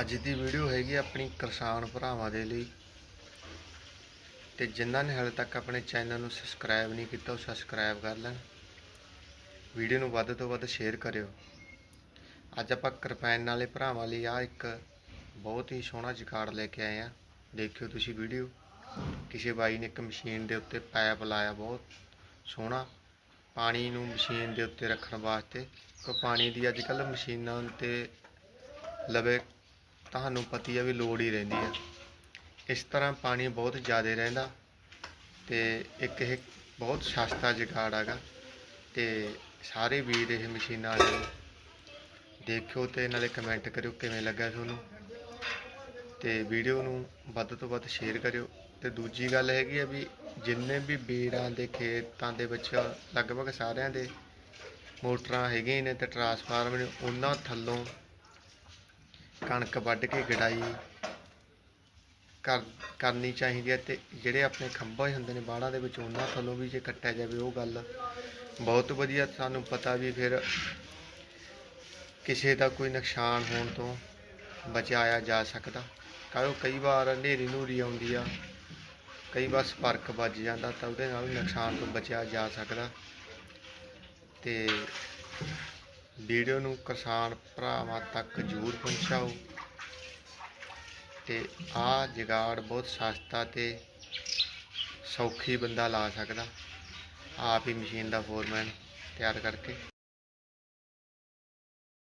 ਅੱਜ ਦੀ ਵੀਡੀਓ ਹੈਗੀ ਆਪਣੀ ਕਿਸਾਨ ਭਰਾਵਾਂ ਦੇ ਲਈ। ਤੇ ਜਿਨ੍ਹਾਂ ਨੇ ਹਾਲੇ ਤੱਕ ਆਪਣੇ ਚੈਨਲ ਨੂੰ ਸਬਸਕ੍ਰਾਈਬ ਨਹੀਂ ਕੀਤਾ, ਉਹ ਸਬਸਕ੍ਰਾਈਬ ਕਰ ਲੈਣ। ਵੀਡੀਓ ਨੂੰ ਵੱਧ ਤੋਂ ਵੱਧ ਸ਼ੇਅਰ ਕਰਿਓ। ਅੱਜ ਆਪਾਂ ਕਿਰਪਾਨ ਵਾਲੇ ਭਰਾਵਾਂ ਲਈ ਆ ਇੱਕ ਬਹੁਤ ਹੀ ਸੋਹਣਾ ਜੁਗਾੜ ਲੈ ਕੇ ਆਏ ਆ। ਦੇਖਿਓ ਤੁਸੀਂ ਵੀਡੀਓ। ਕਿਸੇ ਬਾਈ ਨੇ ਇੱਕ ਮਸ਼ੀਨ ਦੇ ਉੱਤੇ ਪਾਇਪ ਲਾਇਆ ਬਹੁਤ ਸੋਹਣਾ। ਪਾਣੀ ਨੂੰ ਮਸ਼ੀਨ ਦੇ ਉੱਤੇ ਰੱਖਣ ਵਾਸਤੇ। ਕੋ ਪਾਣੀ ਦੀ ਅੱਜ ਕੱਲ੍ਹ ਮਸ਼ੀਨਾਂ ਤੇ ਲਵੇ ਤੁਹਾਨੂੰ ਪਤੀ ਆ ਵੀ ਲੋੜ ਹੀ ਰਹਿੰਦੀ ਆ। ਇਸ ਤਰ੍ਹਾਂ ਪਾਣੀ ਬਹੁਤ ਜ਼ਿਆਦਾ ਰਹਿੰਦਾ ਤੇ ਇੱਕ ਇਹ ਬਹੁਤ ਸਸਤਾ ਜਗਾੜ ਹੈਗਾ ਤੇ ਸਾਰੇ ਵੀਰ ਇਹ ਮਸ਼ੀਨਾਂ ਵਾਲੇ ਦੇਖਿਓ ਤੇ ਨਾਲੇ ਕਮੈਂਟ ਕਰਿਓ ਕਿਵੇਂ ਲੱਗਾ ਤੁਹਾਨੂੰ। ਤੇ ਵੀਡੀਓ ਨੂੰ ਵੱਧ ਤੋਂ ਵੱਧ ਸ਼ੇਅਰ ਕਰਿਓ। ਤੇ ਦੂਜੀ ਗੱਲ ਹੈਗੀ ਆ ਵੀ ਜਿੰਨੇ ਵੀ ਬੀੜਾਂ ਦੇ ਖੇਤਾਂ ਦੇ ਵਿੱਚ ਲਗਭਗ ਸਾਰਿਆਂ ਦੇ ਮੋਟਰਾਂ ਹੈਗੀਆਂ ਨੇ ਤੇ ਟਰਾਂਸਫਾਰਮਰ ਨੇ, ਉਹਨਾਂ ਥੱਲੋਂ ਕਣਕ ਵੱਢ ਕੇ ਗੜਾਈ ਕਰ, ਕਰਨੀ ਚਾਹੀਦੀ ਹੈ ਤੇ ਜਿਹੜੇ ਆਪਣੇ ਖੰਭਾਂ ਹੁੰਦੇ ਨੇ ਬਾੜਾਂ ਦੇ ਵਿੱਚ, ਉਹਨਾਂ ਥੱਲੋਂ ਵੀ ਜੇ ਕੱਟਿਆ ਜਾਵੇ ਉਹ ਗੱਲ। ਬਹੁਤ ਵਧੀਆ ਸਾਨੂੰ ਪਤਾ ਵੀ ਫਿਰ ਕਿਸੇ ਦਾ ਕੋਈ ਨੁਕਸਾਨ ਹੋਣ ਤੋਂ ਬਚਾਇਆ ਜਾ ਸਕਦਾ। ਕਾਹੋ ਕਈ ਵਾਰ ਹਨੇਰੀ ਨੂਰੀ ਆਉਂਦੀ ਆ, ਕਈ ਵਾਰ ਸਪਰਕ ਵੱਜ ਜਾਂਦਾ ਤਾਂ ਉਹਦੇ ਨਾਲ ਵੀ ਨੁਕਸਾਨ ਤੋਂ ਬਚਿਆ ਜਾ ਸਕਦਾ। ਤੇ ਵੀਡੀਓ ਨੂੰ ਕਿਸਾਨ ਭਰਾਵਾਂ ਤੱਕ ਜ਼ਰੂਰ ਪਹੁੰਚਾਓ। ਤੇ ਆਹ ਜਗਾੜ ਬਹੁਤ ਸਸਤਾ ਤੇ ਸੌਖੀ ਬੰਦਾ ਲਾ ਸਕਦਾ। ਆਪ ਹੀ ਮਸ਼ੀਨ ਦਾ ਫੋਰਮੈਨ ਤਿਆਰ ਕਰਕੇ।